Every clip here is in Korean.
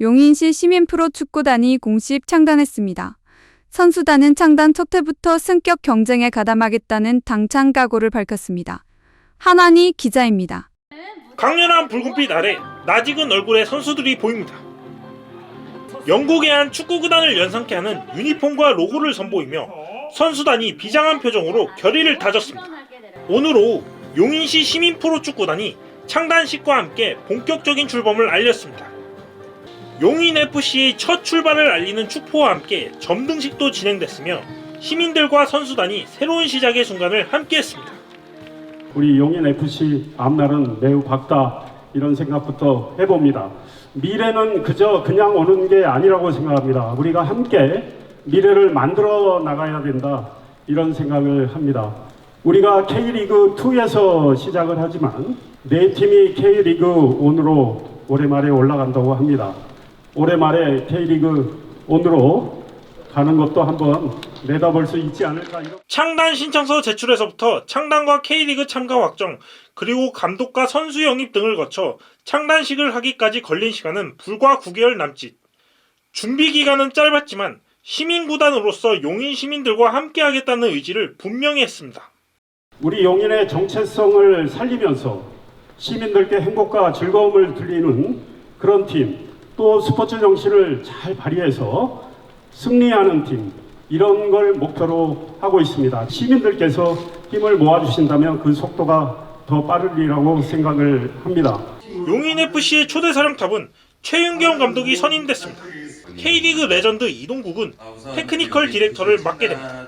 용인시 시민 프로 축구단이 공식 창단했습니다. 선수단은 창단 첫 해부터 승격 경쟁에 가담하겠다는 당찬 각오를 밝혔습니다. 한환희 기자입니다. 강렬한 붉은빛 아래 낯익은 얼굴의 선수들이 보입니다. 영국의 한 축구 구단을 연상케 하는 유니폼과 로고를 선보이며 선수단이 비장한 표정으로 결의를 다졌습니다. 오늘 오후 용인시 시민 프로축구단이 창단식과 함께 본격적인 출범을 알렸습니다. 용인FC의 첫 출발을 알리는 축포와 함께 점등식도 진행됐으며 시민들과 선수단이 새로운 시작의 순간을 함께했습니다. 우리 용인 FC 앞날은 매우 밝다 이런 생각부터 해봅니다. 미래는 그저 그냥 오는 게 아니라고 생각합니다. 우리가 함께 미래를 만들어 나가야 된다 이런 생각을 합니다. 우리가 K리그 2에서 시작을 하지만 네 팀이 K리그 1으로 올해 말에 올라간다고 합니다. 올해 말에 K리그 1으로 가는 것도 한번 내다볼 수 있지 않을까 이런. 창단 신청서 제출에서부터 창단과 K리그 참가 확정, 그리고 감독과 선수 영입 등을 거쳐 창단식을 하기까지 걸린 시간은 불과 9개월 남짓. 준비 기간은 짧았지만 시민구단으로서 용인 시민들과 함께하겠다는 의지를 분명히 했습니다. 우리 용인의 정체성을 살리면서 시민들께 행복과 즐거움을 들리는 그런 팀, 또 스포츠 정신을 잘 발휘해서 승리하는 팀, 이런 걸 목표로 하고 있습니다. 시민들께서 힘을 모아주신다면 그 속도가 더 빠르리라고 생각을 합니다. 용인FC의 초대 사령탑은 최윤경 감독이 선임됐습니다. K리그 레전드 이동국은 테크니컬 디렉터를 맡게 됩니다.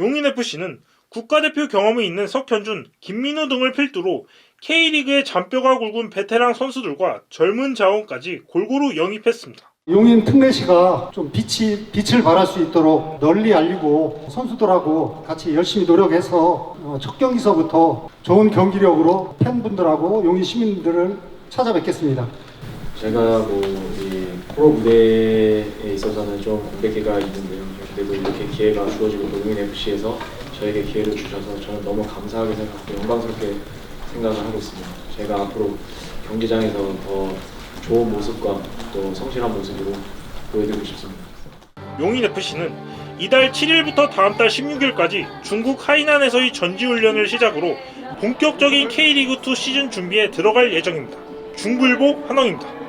용인FC는 국가대표 경험이 있는 석현준, 김민우 등을 필두로 K리그의 잔뼈가 굵은 베테랑 선수들과 젊은 자원까지 골고루 영입했습니다. 용인 특례시가 좀 빛이, 빛을 발할 수 있도록 널리 알리고 선수들하고 같이 열심히 노력해서 어, 첫 경기서부터 좋은 경기력으로 팬분들하고 용인 시민들을 찾아뵙겠습니다. 제가 뭐이 프로 무대에 있어서는 좀 공백기가 있는데요. 그래도 이렇게 기회가 주어지고 또 용인 FC에서 저에게 기회를 주셔서 저는 너무 감사하게 생각하고 영광스럽게 생각을 하고 있습니다. 제가 앞으로 경기장에서 더 좋은 모습과 또 성실한 모습으로 보여드리고 싶습니다. 용인FC는 이달 7일부터 다음 달 16일까지 중국 하이난에서의 전지훈련을 시작으로 본격적인 K리그2 시즌 준비에 들어갈 예정입니다. 중부일보 한왕입니다.